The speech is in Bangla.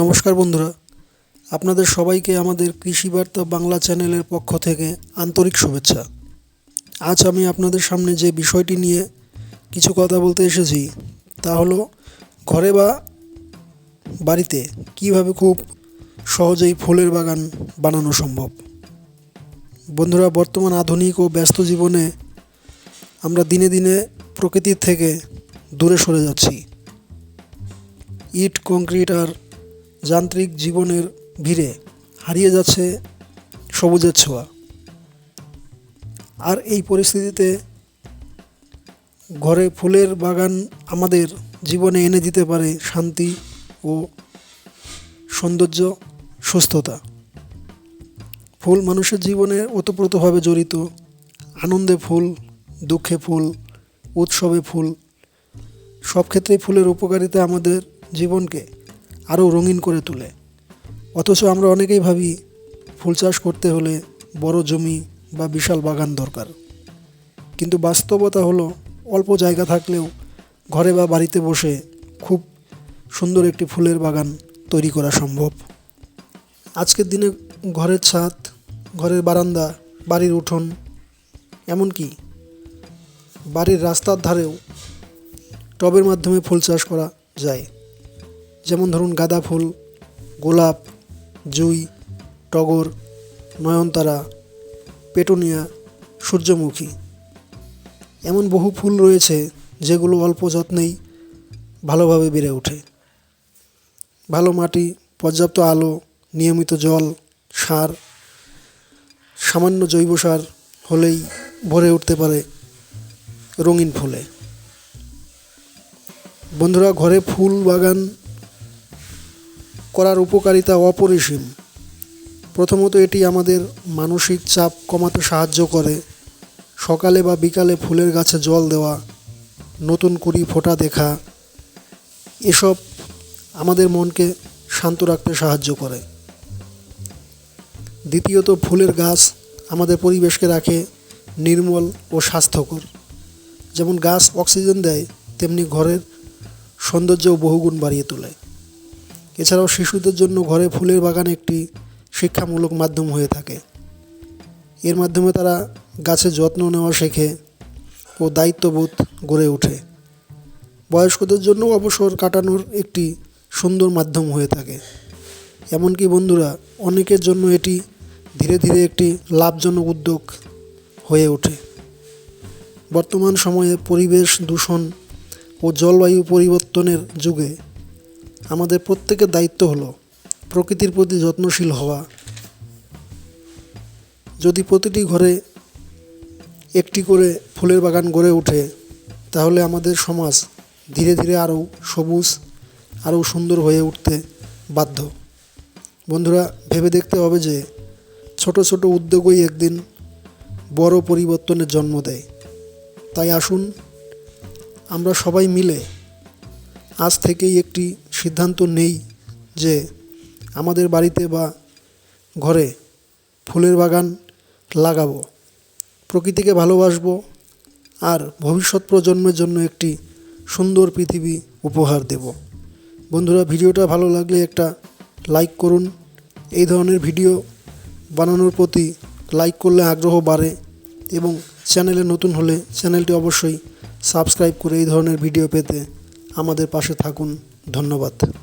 নমস্কার বন্ধুরা। আপনাদের সবাইকে আমাদের কৃষি বার্তা বাংলা চ্যানেলের পক্ষ থেকে আন্তরিক শুভেচ্ছা। আজ আমি আপনাদের সামনে যে বিষয়টি নিয়ে কিছু কথা বলতে এসেছি, তা হলো ঘরে বা বাড়িতে কীভাবে খুব সহজেই ফুলের বাগান বানানো সম্ভব? বন্ধুরা, বর্তমান আধুনিক ও ব্যস্ত জীবনে আমরা দিনে দিনে প্রকৃতির থেকে দূরে সরে যাচ্ছি। ইট, কংক্রিট আর যান্ত্রিক জীবনের ভিড়ে হারিয়ে যাচ্ছে সবুজের ছোঁয়া। আর এই পরিস্থিতিতে ঘরে ফুলের বাগান আমাদের জীবনে এনে দিতে পারে শান্তি ও সৌন্দর্য, সুস্থতা। ফুল মানুষের জীবনে ওতপ্রোতভাবে জড়িত। আনন্দে ফুল, দুঃখে ফুল, উৎসবে ফুল, সব ক্ষেত্রেই ফুলের উপকারিতা আমাদের জীবনকে আরও রঙিন করে তোলে। অথচ আমরা অনেকেই ভাবি, ফুল চাষ করতে হলে বড় জমি বা বিশাল বাগান দরকার। কিন্তু বাস্তবতা হলো, অল্প জায়গা থাকলেও ঘরে বা বাড়িতে বসে খুব সুন্দর একটি ফুলের বাগান তৈরি করা সম্ভব। আজকের দিনে ঘরের ছাদ, ঘরের বারান্দা, বাড়ির উঠোন, এমনকি বাড়ির রাস্তার ধারেও টবের মাধ্যমে ফুল চাষ করা যায়। যেমন ধরুন গাঁদা ফুল, গোলাপ, জুই, টগর, নয়নতারা, পেটুনিয়া, সূর্যমুখী। এমন বহু ফুল রয়েছে যেগুলো অল্প যত্নেই ভালোভাবে বেড়ে ওঠে। ভালো মাটি, পর্যাপ্ত আলো, নিয়মিত জল, সার, সামান্য জৈব সার হলেই ভরে উঠতে পারে রঙিন ফুলে। বন্ধুরা, ঘরে ফুল বাগান করার উপকারিতা অপরিসীম। প্রথমত এটি আমাদের মানসিক চাপ কমাতে সাহায্য করে। সকালে বা বিকালে ফুলের গাছে জল দেওয়া, নতুন কুড়ি ফোটা দেখা, এসব আমাদের মনকে শান্ত রাখতে সাহায্য করে। দ্বিতীয়ত, ফুলের গাছ আমাদের পরিবেশকে রাখে নির্মল ও স্বাস্থ্যকর। যেমন গাছ অক্সিজেন দেয়, তেমনি ঘরের সৌন্দর্যও বহুগুণ বাড়িয়ে তোলে। এছাড়াও শিশুদের জন্য ঘরে ফুলের বাগান একটি শিক্ষামূলক মাধ্যম হয়ে থাকে। এর মাধ্যমে তারা গাছের যত্ন নেওয়া শেখে ও দায়িত্ববোধ গড়ে ওঠে। বয়স্কদের জন্য অবসর কাটানোর একটি সুন্দর মাধ্যম হয়ে থাকে। এমনকি বন্ধুরা, অনেকের জন্য এটি ধীরে ধীরে একটি লাভজনক উদ্যোগ হয়ে ওঠে। বর্তমান সময়ে পরিবেশ দূষণ ও জলবায়ু পরিবর্তনের যুগে আমাদের প্রত্যেকের দায়িত্ব হলো প্রকৃতির প্রতি যত্নশীল হওয়া। যদি প্রতিটি ঘরে একটি করে ফুলের বাগান গড়ে ওঠে, তাহলে আমাদের সমাজ ধীরে ধীরে আরও সবুজ, আরও সুন্দর হয়ে উঠতে বাধ্য। বন্ধুরা, ভেবে দেখতে হবে যে ছোট ছোট উদ্যোগই একদিন বড় পরিবর্তনের জন্ম দেয়। তাই আসুন, আমরা সবাই মিলে আজ থেকেই একটি সিদ্ধান্ত নেই যে আমাদের বাড়িতে বা ঘরে ফুলের বাগান লাগাবো। প্রকৃতিকে ভালোবাসবো আর ভবিষ্যৎ প্রজন্মের জন্য একটি সুন্দর পৃথিবী উপহার দেব। বন্ধুরা, ভিডিওটা ভালো লাগলে একটা লাইক করুন। এই ধরনের ভিডিও বানানোর প্রতি লাইক করলে আগ্রহ বাড়ে এবং চ্যানেলে নতুন হলে চ্যানেলটি অবশ্যই সাবস্ক্রাইব করে এই ধরনের ভিডিও পেতে আমাদের পাশে থাকুন। ধন্যবাদ।